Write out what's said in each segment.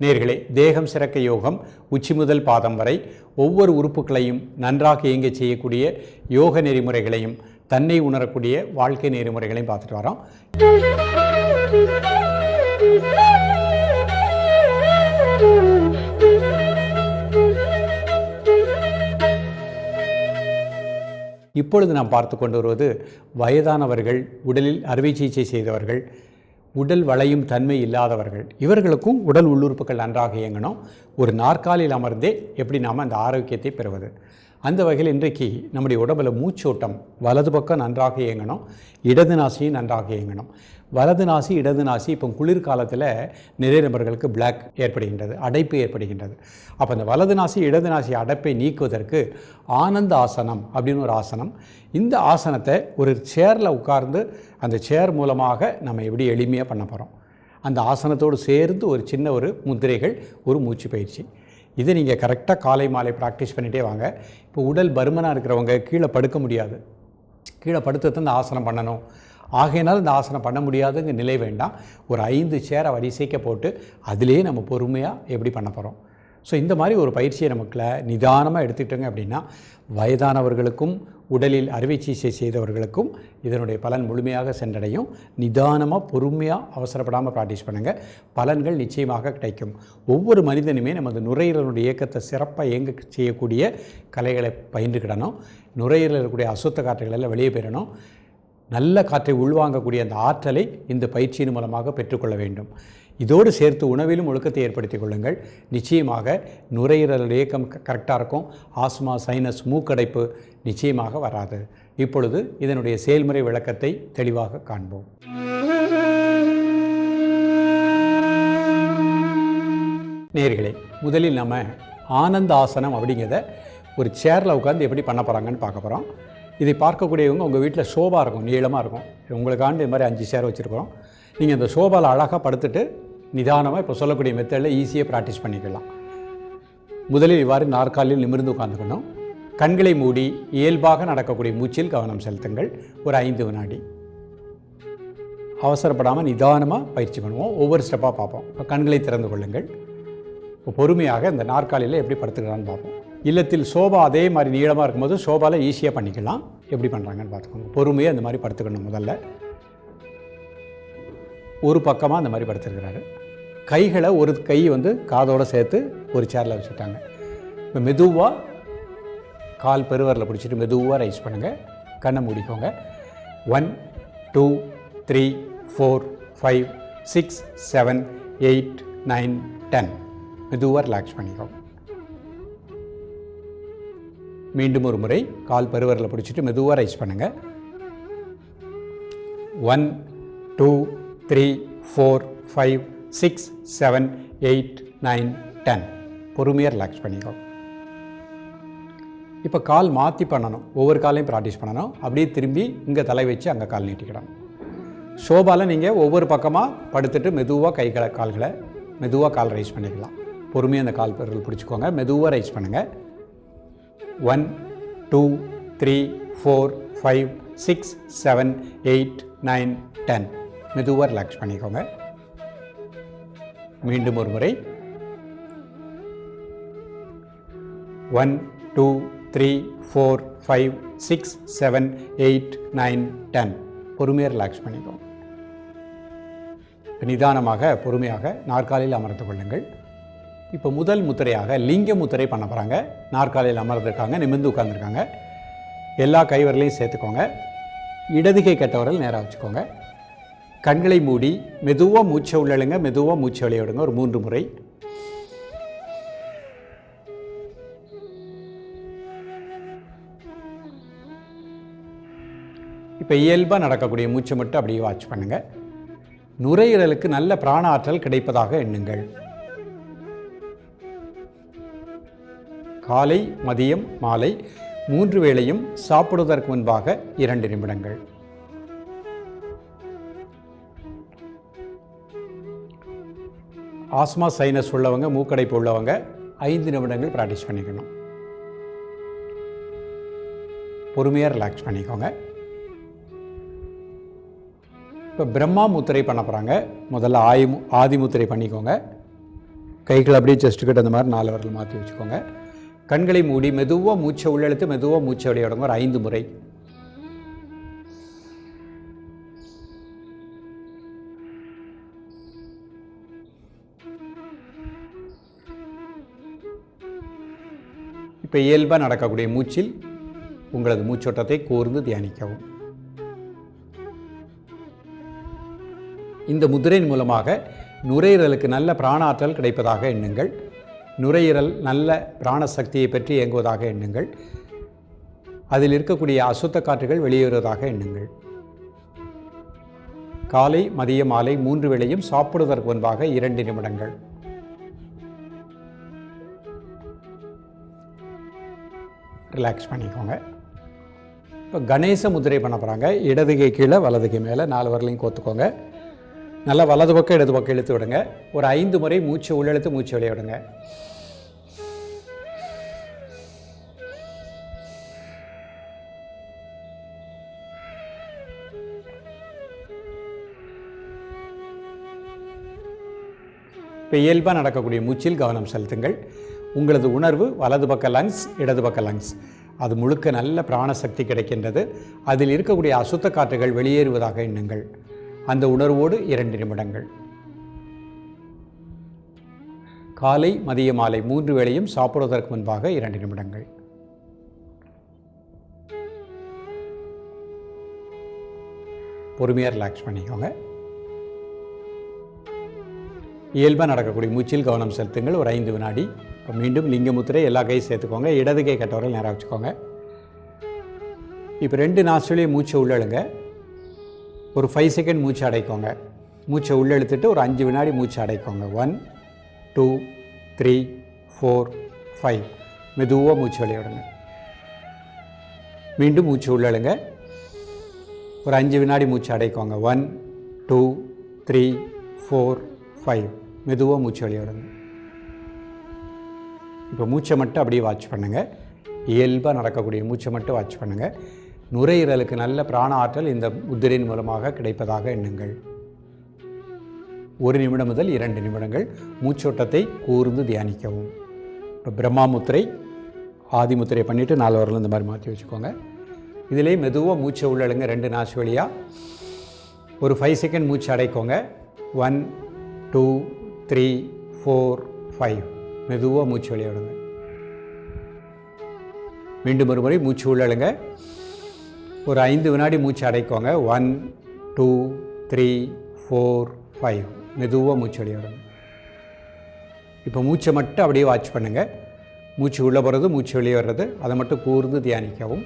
நேர்களே தேகம் சிறக்க யோகம் உச்சி முதல் பாதம் வரை ஒவ்வொரு உறுப்புகளையும் நன்றாக இயங்க செய்யக்கூடிய யோக நெறிமுறைகளையும் தன்னை உணரக்கூடிய வாழ்க்கை நெறிமுறைகளையும் பார்த்துட்டு வரோம். இப்பொழுது நாம் பார்த்து கொண்டு வருவது வயதானவர்கள் உடலில் அறுவை சிகிச்சை செய்தவர்கள் உடல் வளையும் தன்மை இல்லாதவர்கள். இவர்களுக்கும் உடல் உள்ளுறுப்புகள் நன்றாக இயங்கணும். ஒரு நாற்காலியில் அமர்ந்தே எப்படி நாம் அந்த ஆரோக்கியத்தை பெறுவது? அந்த வகையில் இன்றைக்கு நம்முடைய உடம்பில் மூச்சோட்டம் வலது பக்கம் நன்றாக இயங்கணும் இடது நாசியும் நன்றாக இயங்கணும். வலது நாசி இடது நாசி இப்போ குளிர்காலத்தில் நிறைய நபர்களுக்கு பிளாக் ஏற்படுகின்றது அடைப்பு ஏற்படுகின்றது. அப்போ அந்த வலது நாசி இடது நாசி அடைப்பை நீக்குவதற்கு ஆனந்த ஆசனம் அப்படின்னு ஒரு ஆசனம். இந்த ஆசனத்தை ஒரு சேரில் உட்கார்ந்து அந்த சேர் மூலமாக நம்ம எப்படி எளிமையாக பண்ண போகிறோம் அந்த ஆசனத்தோடு சேர்ந்து ஒரு சின்ன ஒரு முத்திரைகள் ஒரு மூச்சு பயிற்சி. இது நீங்கள் கரெக்டாக காலை மாலை ப்ராக்டிஸ் பண்ணிகிட்டே வாங்க. இப்போ உடல் பருமனாக இருக்கிறவங்க கீழே படுக்க முடியாது. கீழே படுத்து இந்த ஆசனம் பண்ணணும். ஆகையினால் இந்த ஆசனம் பண்ண முடியாதுங்க நிலை வேண்டாம். ஒரு ஐந்து சேரை வரிசைக்க போட்டு அதிலேயே நம்ம பொறுமையாக எப்படி பண்ண போகிறோம் ஸோ இந்த மாதிரி ஒரு பயிற்சியை நமக்குள்ள நிதானமாக எடுத்துக்கிட்டோங்க அப்படின்னா வயதானவர்களுக்கும் உடலில் அறுவை சிகிச்சை செய்தவர்களுக்கும் இதனுடைய பலன் முழுமையாக சென்றடையும். நிதானமாக பொறுமையாக அவசரப்படாமல் ப்ராக்டிஸ் பண்ணுங்கள் பலன்கள் நிச்சயமாக கிடைக்கும். ஒவ்வொரு மனிதனுமே நமது நுரையீரலுடைய இயக்கத்தை சிறப்பாக இயங்க செய்யக்கூடிய கலைகளை பயின்றுக்கிடணும் நுரையீரல் இருக்கக்கூடிய அசுத்த காற்றுகள் எல்லாம் வெளியே பெறணும். நல்ல காற்றை உள்வாங்கக்கூடிய அந்த ஆற்றலை இந்த பயிற்சியின் மூலமாக பெற்றுக்கொள்ள வேண்டும். இதோடு சேர்த்து உணவிலும் ஒழுக்கத்தை ஏற்படுத்திக் கொள்ளுங்கள். நிச்சயமாக நுரையீரல் இயக்கம் கரெக்டாக இருக்கும். ஆஸ்மா சைனஸ் மூக்கடைப்பு நிச்சயமாக வராது. இப்பொழுது இதனுடைய செயல்முறை விளக்கத்தை தெளிவாக காண்போம். நேர்களே முதலில் நம்ம ஆனந்த ஆசனம் அப்படிங்கிறத ஒரு சேரில் உட்காந்து எப்படி பண்ண போகிறாங்கன்னு பார்க்க போகிறோம் இதை பார்க்கக்கூடியவங்க உங்கள் வீட்டில் சோபா இருக்கும் நீளமாக இருக்கும். உங்களுக்காண்டு இது மாதிரி அஞ்சு சேர் வச்சுருக்கிறோம். நீங்கள் அந்த சோபாவில் அழகாக படுத்துட்டு நிதானமாக இப்போ சொல்லக்கூடிய மெத்தடில் ஈஸியாக ப்ராக்டிஸ் பண்ணிக்கலாம். முதலில் இவ்வாறு நாற்காலில் நிமிர்ந்து உட்காந்துக்கணும் கண்களை மூடி இயல்பாக நடக்கக்கூடிய மூச்சில் கவனம் செலுத்துங்கள். ஒரு ஐந்து வினாடி. அவசரப்படாமல் நிதானமாக பயிற்சி பண்ணுவோம். ஒவ்வொரு ஸ்டெப்பாக பார்ப்போம். இப்போ கண்களை திறந்து கொள்ளுங்கள். இப்போ பொறுமையாக இந்த நாற்காலியில் எப்படி படுத்துக்கிறான்னு பார்ப்போம். இல்லத்தில் சோபா அதே மாதிரி நீளமாக இருக்கும்போது சோபாவில் ஈஸியாக பண்ணிக்கலாம். எப்படி பண்ணுறாங்கன்னு பார்த்துக்கோங்க. பொறுமையாக அந்த மாதிரி படுத்துக்கணும் முதல்ல. ஒரு பக்கமாக அந்த மாதிரி படுத்துருக்கிறாரு. கைகளை ஒரு கை வந்து காதோடு சேர்த்து ஒரு சேரில் வச்சுட்டாங்க. இப்போ மெதுவாக கால் பெருவரில் பிடிச்சிட்டு மெதுவாக ரைஸ் பண்ணுங்கள் கண்ணை மூடிக்கோங்க. One two three four five six seven eight nine ten மெதுவாக ரிலாக்ஸ் பண்ணிக்கோங்க மீண்டும் ஒரு முறை கால் பெருவரில் பிடிச்சிட்டு மெதுவாக ரைஸ் பண்ணுங்கள் one two three four five six seven eight nine ten. பொறுமையாக ரிலாக்ஸ் பண்ணிக்கோ. இப்போ கால் மாற்றி பண்ணணும். ஒவ்வொரு காலையும் ப்ராக்டிஸ் பண்ணணும். அப்படியே திரும்பி இங்கே தலை வச்சு அங்கே கால் நீட்டிக்கிடணும் ஷோபாவில் நீங்கள் ஒவ்வொரு பக்கமாக படுத்துட்டு மெதுவாக கைகளை கால்களை மெதுவாக கால் ரைஸ் பண்ணிக்கலாம். பொறுமையாக அந்த கால் பெருள் பிடிச்சிக்கோங்க. மெதுவாக ரைஸ் பண்ணுங்கள் one two three four five six seven eight nine ten. மெதுவாக ரிலாக்ஸ் பண்ணிக்கோங்க. மீண்டும் ஒரு முறை. One two three four five six seven eight nine ten பொறுமையாக ரிலாக்ஸ் பண்ணிக்கோங்க நிதானமாக பொறுமையாக நாற்காலியில் அமர்ந்து கொள்ளுங்கள். இப்போ முதல் முத்திரையாக லிங்க முத்திரை பண்ண போகிறாங்க நாற்காலியில் அமர்ந்திருக்காங்க நிமிர்ந்து உட்காந்துருக்காங்க எல்லா கைவரலையும் சேர்த்துக்கோங்க. இடதுகை கெட்டவரல் நேராக வச்சுக்கோங்க. கண்களை மூடி மெதுவாக மூச்சை உள்ளழுங்க மெதுவாக மூச்சை வெளியே விடுங்க. ஒரு மூன்று முறை. இப்போ இயல்பாக நடக்கக்கூடிய மூச்சை மட்டும் அப்படியே வாட்ச் பண்ணுங்கள் நுரையீரலுக்கு நல்ல பிராண ஆற்றல் கிடைப்பதாக எண்ணுங்கள். காலை மதியம் மாலை மூன்று வேளையும் சாப்பிடுவதற்கு முன்பாக இரண்டு நிமிடங்கள். ஆஸ்மா சைனஸ் உள்ளவங்க மூக்கடைப்பு உள்ளவங்க ஐந்து நிமிடங்கள் ப்ராக்டிஸ் பண்ணிக்கணும். பொறுமையாக ரிலாக்ஸ் பண்ணிக்கோங்க. இப்போ பிரம்மா முத்திரை பண்ண போகிறாங்க முதல்ல ஆயி ஆதி முத்திரை பண்ணிக்கோங்க. கைகள் அப்படியே செஸ்ட் கிட்ட அந்த மாதிரி நாலு வரல மாற்றி வச்சுக்கோங்க. கண்களை மூடி மெதுவாக மூச்சை உள்ளெழுத்து மெதுவாக மூச்சை வெளியிடுங்க ஒரு ஐந்து முறை. இப்போ இயல்பாக நடக்கக்கூடிய மூச்சில் உங்களது மூச்சோட்டத்தை கூர்ந்து தியானிக்கவும். இந்த முதிரையின் மூலமாக நுரையீரலுக்கு நல்ல பிராணாற்றல் கிடைப்பதாக எண்ணுங்கள். நுரையீரல் நல்ல பிராண சக்தியை பற்றி இயங்குவதாக எண்ணுங்கள். அதில் இருக்கக்கூடிய அசுத்த காற்றுகள் வெளியேறுவதாக எண்ணுங்கள். காலை மதிய மாலை மூன்று வேளையும் சாப்பிடுவதற்கு முன்பாக இரண்டு நிமிடங்கள். ரிலாக்ஸ் பண்ணிக்கோங்க. இப்போ கணேச முதிரை பண்ண போகிறாங்க இடது கை கீழே வலது கை மேலே நாலு வரலையும் கோத்துக்கோங்க. நல்லா வலது பக்கம் இடது பக்கம் இழுத்து விடுங்க. ஒரு ஐந்து முறை மூச்சு உள்ளெழுத்து மூச்சு வெளியே விடுங்க. இப்போ இயல்பாக நடக்கக்கூடிய மூச்சில் கவனம் செலுத்துங்கள். உங்களது உணர்வு வலது பக்க லங்ஸ் இடது பக்க லங்ஸ் அது முழுக்க நல்ல பிராணசக்தி கிடைக்கின்றது. அதில் இருக்கக்கூடிய அசுத்த காற்றுகள் வெளியேறுவதாக எண்ணுங்கள். அந்த உணர்வோடு இரண்டு நிமிடங்கள். காலை மதிய மாலை மூன்று வேளையும் சாப்பிடுவதற்கு முன்பாக இரண்டு நிமிடங்கள். பொறுமையாக ரிலாக்ஸ் பண்ணிக்கோங்க. இயல்பாக நடக்கக்கூடிய மூச்சில் கவனம் செலுத்துங்கள். ஒரு ஐந்து வினாடி. இப்போ மீண்டும் லிங்க முத்திரை எல்லா கையும் சேர்த்துக்கோங்க. இடது கை கட்டவர்கள் நேராக வச்சுக்கோங்க. இப்போ ரெண்டு நாஸ்ட்ரேலியா மூச்சை உள்ளழுங்க. ஒரு ஃபைவ் செகண்ட் மூச்சு அடைக்கோங்க. மூச்சை உள்ளெழுத்துட்டு ஒரு அஞ்சு வினாடி மூச்சு அடைக்கோங்க. One two three four five மெதுவாக மூச்சு விளையாடுங்க. மீண்டும் மூச்சு உள்ளழுங்க. ஒரு அஞ்சு வினாடி மூச்சு அடைக்கோங்க. One two three four five மெதுவாக மூச்சு வெளியிடுங்க இப்போ மூச்சை மட்டும் அப்படியே வாட்ச் பண்ணுங்கள் இயல்பாக நடக்கக்கூடிய மூச்சை மட்டும் வாட்ச் பண்ணுங்கள் நுரையீரலுக்கு நல்ல பிராண ஆற்றல் இந்த முத்திரையின் மூலமாக கிடைப்பதாக எண்ணுங்கள். ஒரு நிமிடம் முதல் இரண்டு நிமிடங்கள் மூச்சோட்டத்தை கூர்ந்து தியானிக்கவும். இப்போ பிரம்மா முத்திரை ஆதி முத்திரை பண்ணிவிட்டு நாலு வரலும் இந்த மாதிரி மாற்றி வச்சுக்கோங்க. இதிலே மெதுவாக மூச்சை உள்ளழுங்க ரெண்டு நாசு வழியாக ஒரு ஃபைவ் செகண்ட் மூச்சு அடைக்கோங்க. One two three four five மெதுவாக மூச்சு வெளியிடுங்க. மீண்டும் ஒரு முறை மூச்சு உள்ளழுங்க ஒரு ஐந்து வினாடி மூச்சு அடைக்கோங்க. One two three four five மெதுவாக மூச்சு வெளியிடுங்க. இப்போ மூச்சை மட்டும் அப்படியே வாட்ச் பண்ணுங்கள் மூச்சு உள்ளே போகிறது மூச்சு வெளியே வர்றது அதை மட்டும் கூர்ந்து தியானிக்கவும்.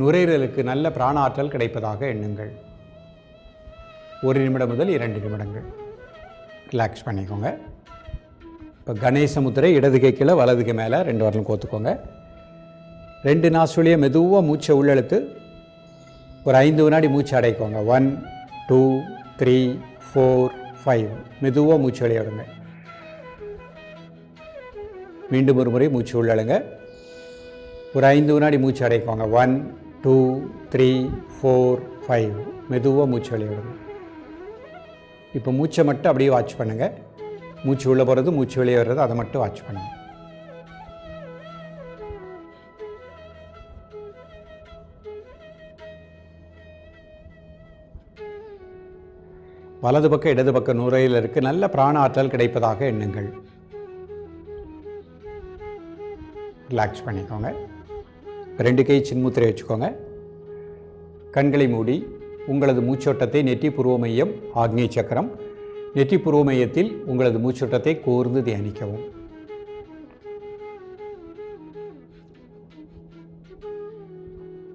நுரையீரலுக்கு நல்ல பிராண ஆற்றல் கிடைப்பதாக எண்ணுங்கள். ஒரு நிமிடம் முதல் இரண்டு நிமிடங்கள். ரிலாக்ஸ் பண்ணிக்கோங்க. இப்போ கணேச முத்திரை இடது கீழே வலது மேலே ரெண்டு வரலும் கோத்துக்கோங்க. ரெண்டு நாசுலியை மெதுவாக மூச்சை உள்ளெழுத்து ஒரு ஐந்து வினாடி மூச்சு அடைக்கோங்க. One two three four five மெதுவாக மூச்சு வெளியிடுங்க. மீண்டும் ஒரு முறை மூச்சு உள்ளழுங்க. ஒரு ஐந்து வினாடி மூச்சு அடைக்கோங்க. One two three four five மெதுவாக மூச்சு வெளியிடுங்க. இப்போ மூச்சை மட்டும் அப்படியே வாட்ச் பண்ணுங்கள் மூச்சு உள்ளே போகிறது மூச்சு வெளியே வர்றது அதை மட்டும் வாட்ச் பண்ணுங்கள் வலது பக்கம் இடது பக்கம் நுரையீரலுக்கு நல்ல பிராண ஆற்றல் கிடைப்பதாக எண்ணுங்கள். ரிலாக்ஸ் பண்ணிக்கோங்க. ரெண்டு கை சின்முத்திரை வச்சுக்கோங்க. கண்களை மூடி. உங்களது மூச்சோட்டத்தை நெற்றி மையம் ஆக்னேய சக்கரம். நெற்றி மையத்தில் உங்களது மூச்சோட்டத்தை கூர்ந்து தியானிக்கவும்.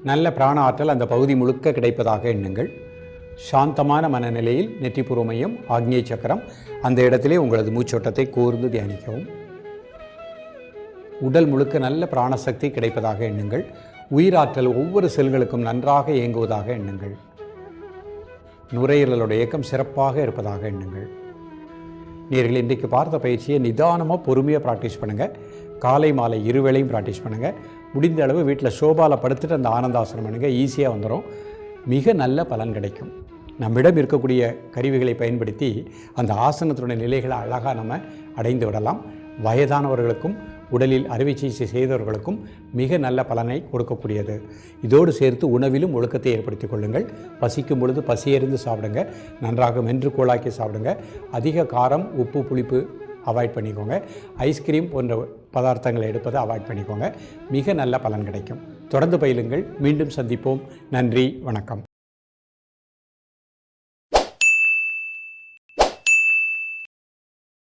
நல்ல பிராண ஆற்றல் அந்த பகுதி முழுக்க கிடைப்பதாக எண்ணுங்கள். சாந்தமான மனநிலையில் நெற்றிப்புற மையம் ஆக்னேய சக்கரம் அந்த இடத்திலே உங்களது மூச்சோட்டத்தை கூர்ந்து தியானிக்கவும். உடல் முழுக்க நல்ல பிராணசக்தி கிடைப்பதாக எண்ணுங்கள். உயிராற்றல் ஒவ்வொரு செல்களுக்கும் நன்றாக இயங்குவதாக எண்ணுங்கள். நுரையீரலோட இயக்கம் சிறப்பாக இருப்பதாக எண்ணுங்கள். நீங்கள் இன்றைக்கு பார்த்த பயிற்சியை நிதானமாக பொறுமையாக ப்ராக்டிஸ் பண்ணுங்கள் காலை மாலை இருவேளையும் ப்ராக்டிஸ் பண்ணுங்கள் முடிந்த அளவு வீட்டில் சோபாவில் படுத்துட்டு அந்த ஆனந்தாசனம் பண்ணுங்கள் ஈஸியாக வந்துடும் மிக நல்ல பலன் கிடைக்கும். நம்மிடம் இருக்கக்கூடிய கருவிகளை பயன்படுத்தி அந்த ஆசனத்தினுடைய நிலைகளை அழகாக நம்ம அடைந்து விடலாம். வயதானவர்களுக்கும் உடலில் அறுவை சிகிச்சை செய்தவர்களுக்கும் மிக நல்ல பலனை கொடுக்கக்கூடியது. இதோடு சேர்த்து உணவிலும் ஒழுக்கத்தை ஏற்படுத்திக் கொள்ளுங்கள். பசிக்கும் பொழுது பசியறிந்து சாப்பிடுங்க. நன்றாக மென்று கோளாக்கி சாப்பிடுங்க. அதிக காரம் உப்பு புளிப்பு அவாய்ட் பண்ணிக்கோங்க. ஐஸ்கிரீம் போன்ற பதார்த்தங்களை எடுப்பதை அவாய்ட் பண்ணிக்கோங்க. மிக நல்ல பலன் கிடைக்கும். தொடர்ந்து பயிலுங்கள். மீண்டும் சந்திப்போம். நன்றி. வணக்கம்.